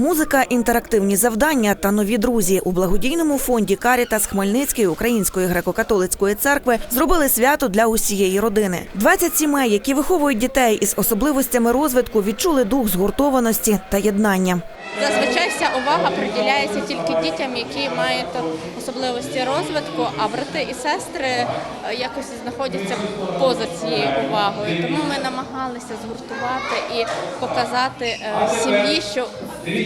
Музика, інтерактивні завдання та нові друзі у благодійному фонді Карітас Хмельницької Української греко-католицької церкви зробили свято для усієї родини. 20 сімей, які виховують дітей із особливостями розвитку, відчули дух згуртованості та єднання. Зазвичай вся увага приділяється тільки дітям, які мають особливості розвитку, а брати і сестри е, якось знаходяться поза цією увагою. Тому ми намагалися згуртувати і показати е, сім'ї, що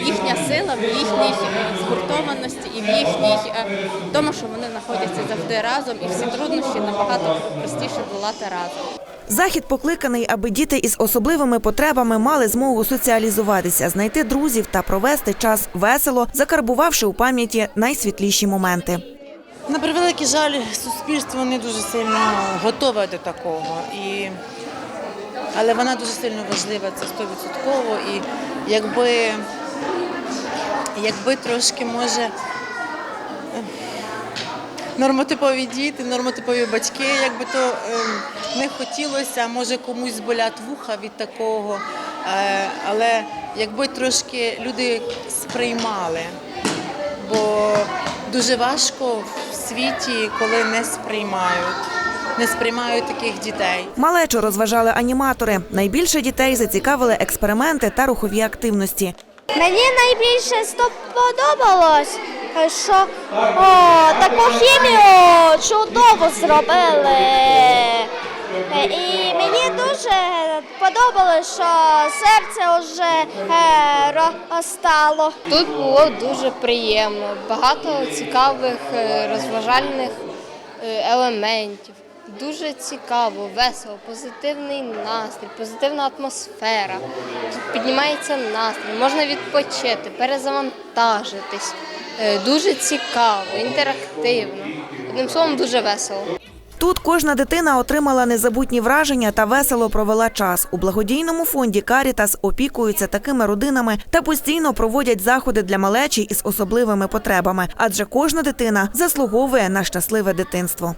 їхня сила в їхній згуртованості і в їхній е, тому, що вони знаходяться завжди разом, і всі труднощі набагато простіше долати разом. Захід покликаний, аби діти із особливими потребами мали змогу соціалізуватися, знайти друзів та провести час весело, закарбувавши у пам'яті найсвітліші моменти. На превеликий жаль, суспільство не дуже сильно готове до такого. І... Але вона дуже сильно важлива, це стовідсотково. І якби, якби трошки може нормотипові діти, нормотипові батьки, якби то е, не хотілося, може комусь зболять вуха від такого. Е, але якби трошки люди сприймали бо дуже важко в світі, коли не сприймають, не сприймають таких дітей. Малечу розважали аніматори. Найбільше дітей зацікавили експерименти та рухові активності. Мені найбільше сподобалось, що о, таку хімію чудово зробили. Е, І мені дуже подобалось, що серце вже е, розстало. Тут було дуже приємно, багато цікавих е, розважальних елементів. Дуже цікаво, весело, позитивний настрій, позитивна атмосфера. Піднімається настрій, можна відпочити, перезавантажитись. Е, Дуже цікаво, інтерактивно. Одним словом, дуже весело. Тут кожна дитина отримала незабутні враження та весело провела час. У благодійному фонді Карітас опікуються такими родинами та постійно проводять заходи для малечі із особливими потребами, адже кожна дитина заслуговує на щасливе дитинство.